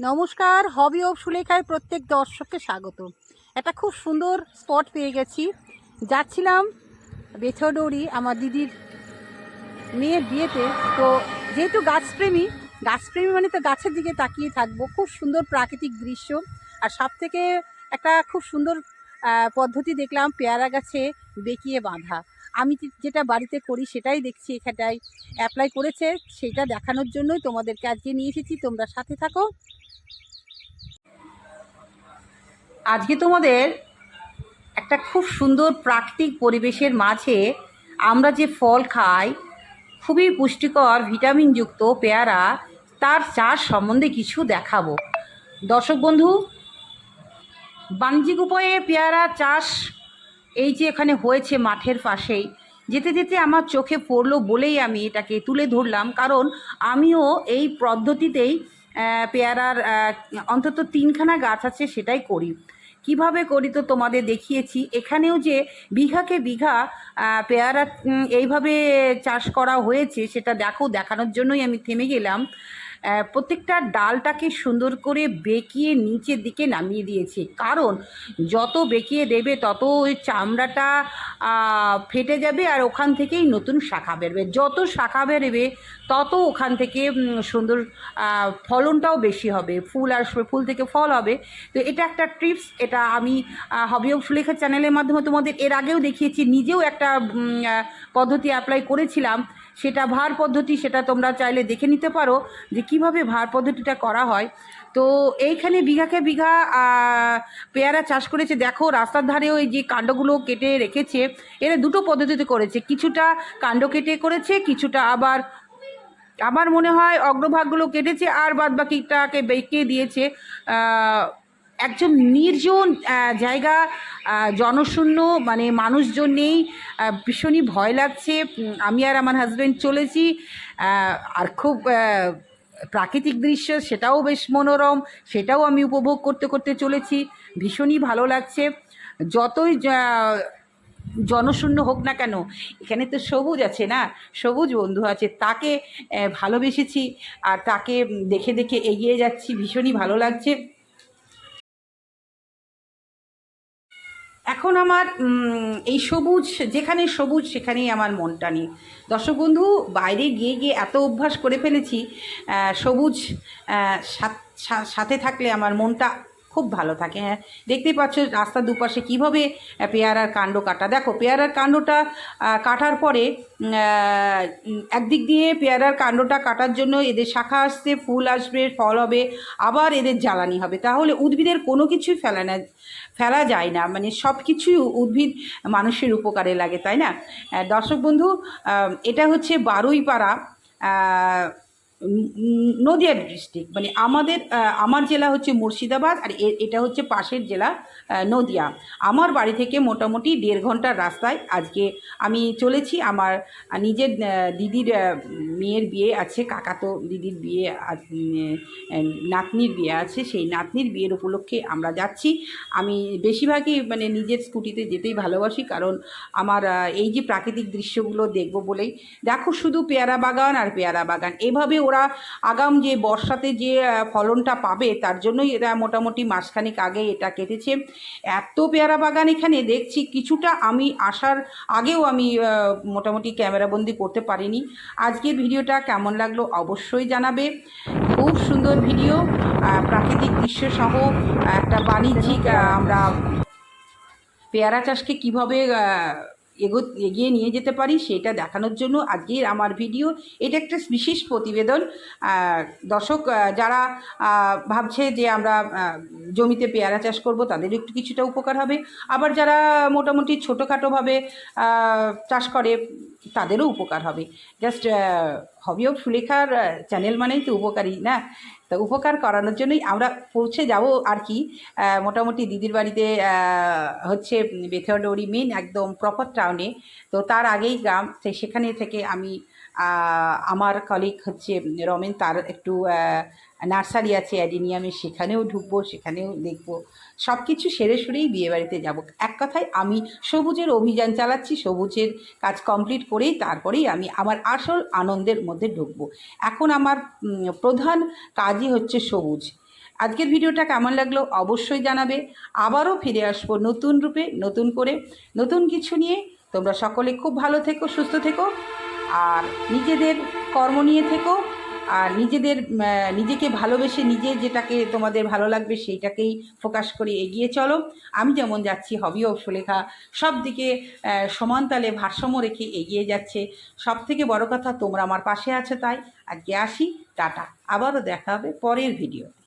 নমস্কার, hobby of সুলেখায় প্রত্যেক দর্শককে স্বাগত। একটা খুব সুন্দর স্পট পেয়ে গেছি। যাচ্ছিলাম বেছডৌড়ি আমার দিদির মেয়ের বিয়েতে। তো যেহেতু গাছপ্রেমী গাছপ্রেমী মানে তো গাছের দিকে তাকিয়ে থাকব। খুব সুন্দর প্রাকৃতিক দৃশ্য। আর সব থেকে একটা খুব সুন্দর পদ্ধতি দেখলাম, পেয়ারা গাছে বেঁকিয়ে বাঁধা। আমি যেটা বাড়িতে করি সেটাই দেখছি এখানটায়। অ্যাপ্লাই করেছে, সেটা দেখানোর জন্যই তোমাদেরকে আজকে নিয়ে এসেছি। তোমরা সাথে থাকো। আজকে তোমাদের একটা খুব সুন্দর প্রাকৃতিক পরিবেশের মাঝে আমরা যে ফল খাই, খুবই পুষ্টিকর, ভিটামিনযুক্ত পেয়ারা, তার চাষ সম্বন্ধে কিছু দেখাবো। দর্শক বন্ধু বাণিজ্যিক উপায়ে পেয়ারা চাষ এই যে এখানে হয়েছে মাঠের পাশেই, যেতে যেতে আমার চোখে পড়ল বলেই আমি এটাকে তুলে ধরলাম। কারণ আমিও এই পদ্ধতিতেই পেয়ারার অন্তত তিনখানা গাছ আছে সেটাই করি। কীভাবে করি তো তোমাদের দেখিয়েছি। এখানেও যে বিঘাকে বিঘা পেয়ারা এইভাবে চাষ করা হয়েছে, সেটা দেখো, দেখানোর জন্যই আমি থেমে গেলাম। প্রত্যেকটা ডালটাকে সুন্দর করে বেঁকিয়ে নিচের দিকে নামিয়ে দিয়েছে। কারণ যত বেঁকিয়ে দেবে, তত ওই চামড়াটা ফেটে যাবে আর ওখান থেকেই নতুন শাখা বেরবে। যত শাখা বেরবে, তত ওখান থেকে সুন্দর ফলনটাও বেশি হবে। ফুল আসবে, ফুল থেকে ফল হবে। তো এটা একটা ট্রিপস এটা আমি হবি অফ সুলেখা চ্যানেলের মাধ্যমে তোমাদের এর আগেও দেখিয়েছি, নিজেও একটা পদ্ধতি অ্যাপ্লাই করেছিলাম। সেটা ভার পদ্ধতি, সেটা তোমরা চাইলে দেখে নিতে পারো যে কীভাবে ভার পদ্ধতিটা করা হয়। তো এইখানে বিঘাকে বিঘা পেয়ারা চাষ করেছে। দেখো, রাস্তার ধারেও এই যে কাণ্ডগুলো কেটে রেখেছে, এরা দুটো পদ্ধতিতে করেছে। কিছুটা কাণ্ড কেটে করেছে, কিছুটা আবার, আমার মনে হয় অগ্রভাগগুলো কেটেছে, আর বাদ বাকিটাকে বেঁকে দিয়েছে একদম নির্জন জায়গা জনশূন্য মানে মানুষজন নেই। ভীষণই ভয় লাগছে। আমি আর আমার হাজব্যান্ড চলেছি। আর খুব প্রাকৃতিক দৃশ্য, সেটাও বেশ মনোরম, সেটাও আমি উপভোগ করতে করতে চলেছি। ভীষণই ভালো লাগছে। যতই জনশূন্য হোক না কেন, এখানে তো সবুজ আছে না? সবুজ বন্ধু আছে। তাকে ভালোবেসেছি। আর তাকে দেখে দেখে এগিয়ে যাচ্ছি। ভীষণই ভালো লাগছে। এখন আমার এই সবুজ, যেখানে সবুজ সেখানেই আমার মনটা নেই। দর্শক বন্ধু, বাইরে গিয়ে গিয়ে এত অভ্যাস করে ফেলেছি সবুজ সাথে থাকলে আমার মনটা খুব ভালো থাকে। হ্যাঁ দেখতেই পাচ্ছ রাস্তার দুপাশে কীভাবে পেয়ারার কাণ্ড কাটা। দেখো, পেয়ারার কাণ্ডটা কাটার পরে একদিক দিয়ে পেয়ারার কাণ্ডটা কাটার জন্য এদের শাখা আসছে, ফুল আসবে, ফল হবে, আবার এদের জ্বালানি হবে। তাহলে উদ্ভিদের কোনো কিছুই ফেলা না, ফেলা যায় না। মানে সব কিছুই উদ্ভিদ মানুষের উপকারে লাগে, তাই না? দর্শক বন্ধু এটা হচ্ছে বারুইপাড়া নদিয়া ডিস্ট্রিক্ট মানে আমাদের আমার জেলা হচ্ছে মুর্শিদাবাদ আর এটা হচ্ছে পাশের জেলা নদিয়া। আমার বাড়ি থেকে মোটামুটি দেড় ঘণ্টার রাস্তায় আজকে আমি চলেছি, আমার নিজের দিদির মেয়ের বিয়ে আছে, কাকাতো দিদির বিয়ে নাতনির বিয়ে আছে, সেই নাতনির বিয়ের উপলক্ষে আমরা যাচ্ছি। আমি বেশিরভাগই মানে নিজের স্কুটিতে যেতেই ভালোবাসি, কারণ আমার এই যে প্রাকৃতিক দৃশ্যগুলো দেখব বলেই, দেখো শুধু পেয়ারা বাগান আর পেয়ারা বাগান, এভাবে ওরা আগাম যে বর্ষাতে যে ফলনটা পাবে, তার জন্যই এরা মোটামুটি মাসখানেক আগে এটা কেটেছে। এত পেয়ারা বাগান এখানে দেখছি, কিছুটা আমি আসার আগেও আমি মোটামুটি ক্যামেরাবন্দি করতে পারিনি। আজকের ভিডিওটা কেমন লাগল অবশ্যই জানাবে। খুব সুন্দর ভিডিও প্রাকৃতিক দৃশ্য সহ একটা বাণিজ্যিক আমরা পেয়ারা চাষকে কীভাবে এগো, এগিয়ে নিয়ে যেতে পারি সেটা দেখানোর জন্য আজকের আমার ভিডিও। এটা একটা বিশেষ প্রতিবেদন। দর্শক যারা ভাবছে যে আমরা জমিতে পেয়ারা চাষ করব তাদের একটু কিছুটা উপকার হবে। আবার যারা মোটামুটি ছোটোখাটোভাবে চাষ করে তাদেরও উপকার হবে। জাস্ট হবি অফ সুলেখার চ্যানেল মানেই তো উপকারী, না? তো উপকার করানোর জন্যই আমরা পৌঁছে যাব আর কি। মোটামুটি দিদির বাড়িতে হচ্ছে বেথরডৌরি মেন একদম প্রপার টাউনে তো তার আগেই গ্রাম সেখানে থেকে আমি আমার কলিগ হচ্ছে রমেন, তার একটু নার্সারি আছে, অ্যাডিনিয়ামে সেখানেও ঢুকবো, সেখানেও দেখব। সব কিছু সেরে সুরেই বিয়েবাড়িতে যাব। এক কথায় আমি সবুজের অভিযান চালাচ্ছি, সবুজের কাজ কমপ্লিট করেই তারপরেই আমি আমার আসল আনন্দের মধ্যে ঢুকবো। এখন আমার প্রধান কাজই হচ্ছে সবুজ। আজকের ভিডিওটা কেমন লাগল অবশ্যই জানাবে। আবারও ফিরে আসব নতুন রূপে, নতুন করে, নতুন কিছু নিয়ে। তোমরা সকলে খুব ভালো থেকো, সুস্থ থেকো, আর নিজেদের কর্ম নিয়ে থেকো। আর নিজেদের নিজেকে ভালোবেসে নিজে যেটাকে তোমাদের ভালো লাগবে সেইটাকেই ফোকাস করে এগিয়ে চলো। আমি যেমন যাচ্ছি হবি ও সুলেখা সব দিকে সমানতালে ভারসাম্য রেখে এগিয়ে যাচ্ছে। সব থেকে বড় কথা তোমরা আমার পাশে আছো তাই। আজকে আসি, টাটা। আবারও দেখা হবে পরের ভিডিও